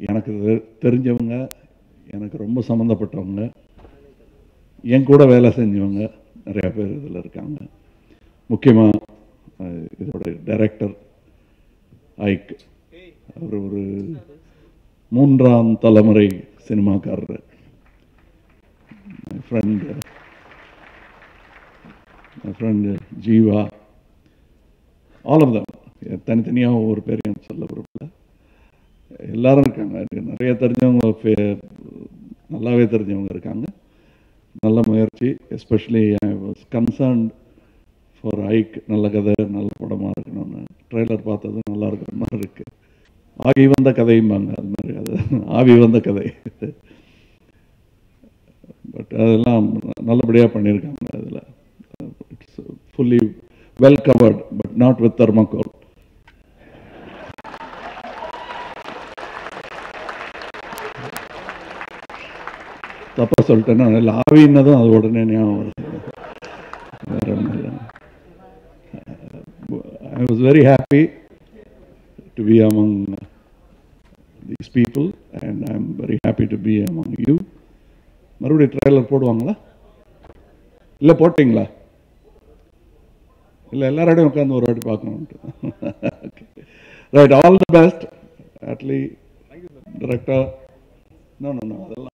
எனக்கு தெ- தெரிஞ்சவங்க எனக்கு ரொம்ப சம்மந்தப்பட்டவங்க என் கூட வேலை செஞ்சவங்க நிறையா பேர் இதில் இருக்காங்க. முக்கியமாக இதோட டைரக்டர் ஐக் அவர் ஒரு மூன்றாம் தலைமுறை சினிமாக்காரர். Friend friend Jeeva all of them தனித்தனியாக ஒவ்வொரு பேரையும் சொல்ல விரும்பல எல்லாரும் இருக்காங்க. நிறைய தெரிஞ்சவங்க ஃபே- நல்லாவே தெரிஞ்சவங்க இருக்காங்க. நல்ல முயற்சி especially I was concerned for ஐக் நல்ல கதை நல்ல படமாக இருக்கணும்னு. ட்ரெய்லர் பார்த்தது நல்லா இருக்கிற மாதிரி இருக்கு. ஆகி வந்த கதையும்பாங்க. அது மாதிரி அது ஆவி வந்த கதை. பட் அதெல்லாம் நல்லபடியாக பண்ணியிருக்காங்க. அதில் it's fully well covered but not with thermocol தப்பாக சொல்லிட்டேன்னா அதில் ஆவின்னதும் அது உடனே ஞாபகம் வருது. வேற ஒன்றும் இல்லை. I was very happy to be among these people and I am very happy to be among you மறுபடியும் ட்ரைலர் போடுவாங்களா? இல்லை போட்டிங்களா? இல்லை எல்லாரோடையும் உட்காந்து ஒரு வாட்டி பார்க்கணும்ட்டு right all the best Atlee director no no அதெல்லாம்